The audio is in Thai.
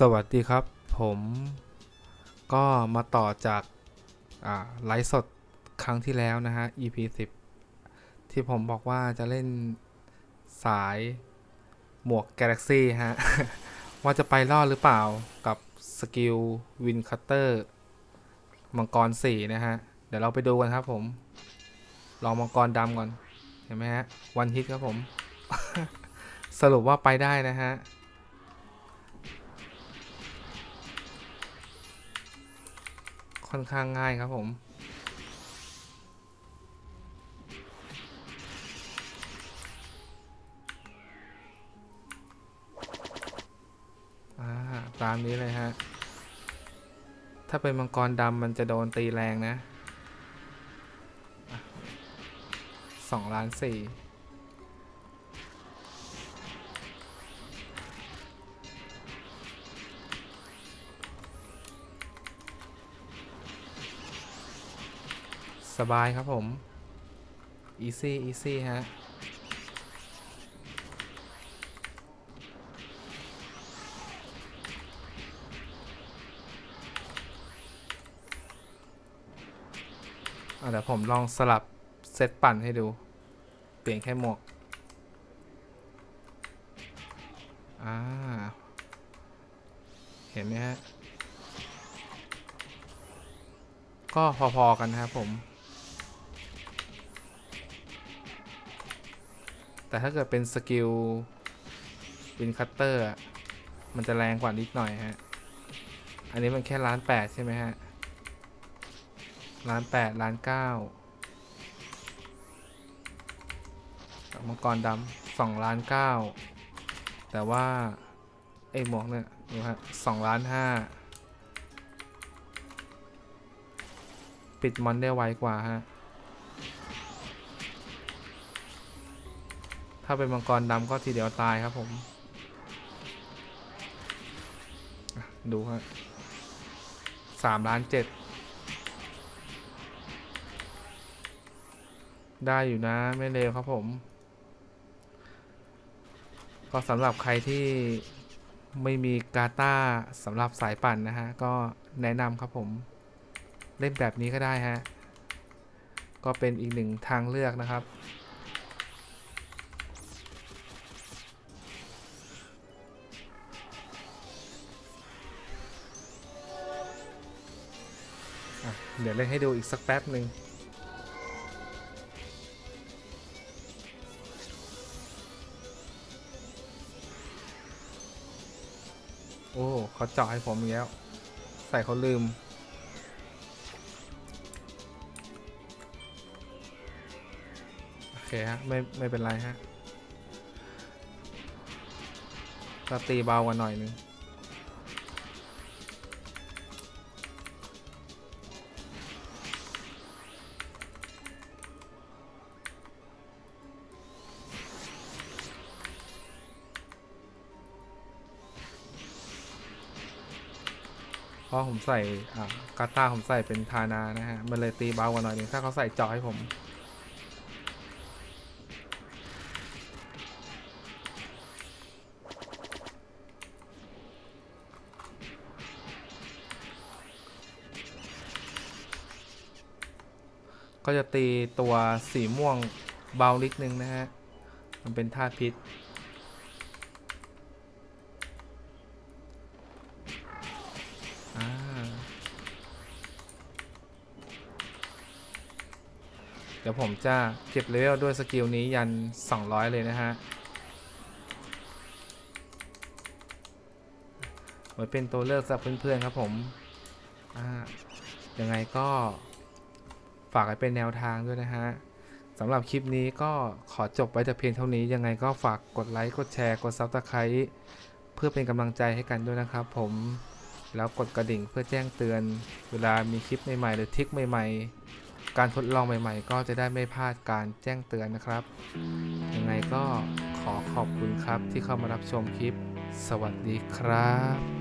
สวัสดีครับ ผมก็มาต่อจากไลฟ์สดครั้งที่แล้วนะฮะ EP 10 ที่ผมบอกว่าจะเล่นสายหมวก Galaxy ฮะ ว่าจะไปรอดหรือเปล่ากับสกิลวินคัตเตอร์มังกร 4 นะฮะ เดี๋ยวเราไปดูกันครับผม ลองมังกรดำก่อน เห็นไหมฮะ วันฮิตครับผม สรุปว่าไปได้นะฮะ ค่อนข้างง่ายครับผมอาตามนี้เลยฮะ ถ้าเป็นมังกรดำมันจะโดนตีแรงนะสองล้านสี่ สบายครับผม easy easy ฮะอะเดี๋ยวผมลองสลับเซตปั่นให้ดู เปลี่ยนแค่หมวก อ่า เห็นไหมฮะ ก็พอ ๆ กันนะครับผม แต่ถ้าเกิดเป็นสกิลวินคัตเตอร์มันจะแรงกว่านิดหน่อยฮะ อันนี้มันแค่ล้านแปดใช่ไหมฮะล้านแปดล้านเก้ามังกรดำสองล้านเก้าแต่ว่าไอ้หมวกเนี่ยดูฮะสองล้านห้าปิดมอนได้ไวกว่าฮะ ถ้าเป็นมังกรดำก็ทีเดียวตายครับผม ดูฮะสามล้านเจ็ด ได้อยู่นะไม่เลวครับผม ก็สำหรับใครที่ไม่มีกาตาสำหรับสายปั่นนะฮะ ก็แนะนำครับผม เล่นแบบนี้ก็ได้ฮะ ก็เป็นอีกหนึ่งทางเลือกนะครับ เดี๋ยวเล่นให้ดูอีกสักแป๊บหนึ่งโอ้เขาเจาะให้ผมอีกแล้ว ใส่เขาลืม โอเคฮะ ไม่ ไม่เป็นไรฮะก็ตีเบากว่าหน่อยนึง ราะผมใส่กาตาผมใส่เป็นทานานะฮะ มันเลยตีเบากว่าหน่อยนึงถ้าเขาใส่เจาะให้ผมก็จะตีตัวสีม่วงเบานิดนึงนะฮะ มันเป็นธาตุพิษ ดี๋ยวผมจะเก็บเลเวลด้วยสกิลนี้ยัน 200 เลยนะฮะไว้เป็นตัวเลือกสำหรับเพื่อนๆครับผมยังไงก็ฝากไว้เป็นแนวทางด้วยนะฮะสำหรับคลิปนี้ก็ขอจบไว้แต่เพียงเท่านี้ยังไงก็ฝากกดไลค์กดแชร์กดซับสไคร b ์เพื่อเป็นกำลังใจให้กันด้วยนะครับผมแล้วกดกระดิ่งเพื่อแจ้งเตือน เวลามีคลิปใหม่ๆ หรือทริคใหม่ ๆ การทดลองใหม่ๆ ก็จะได้ไม่พลาดการแจ้งเตือนนะครับ ยังไงก็ขอขอบคุณครับที่เข้ามารับชมคลิป สวัสดีครับ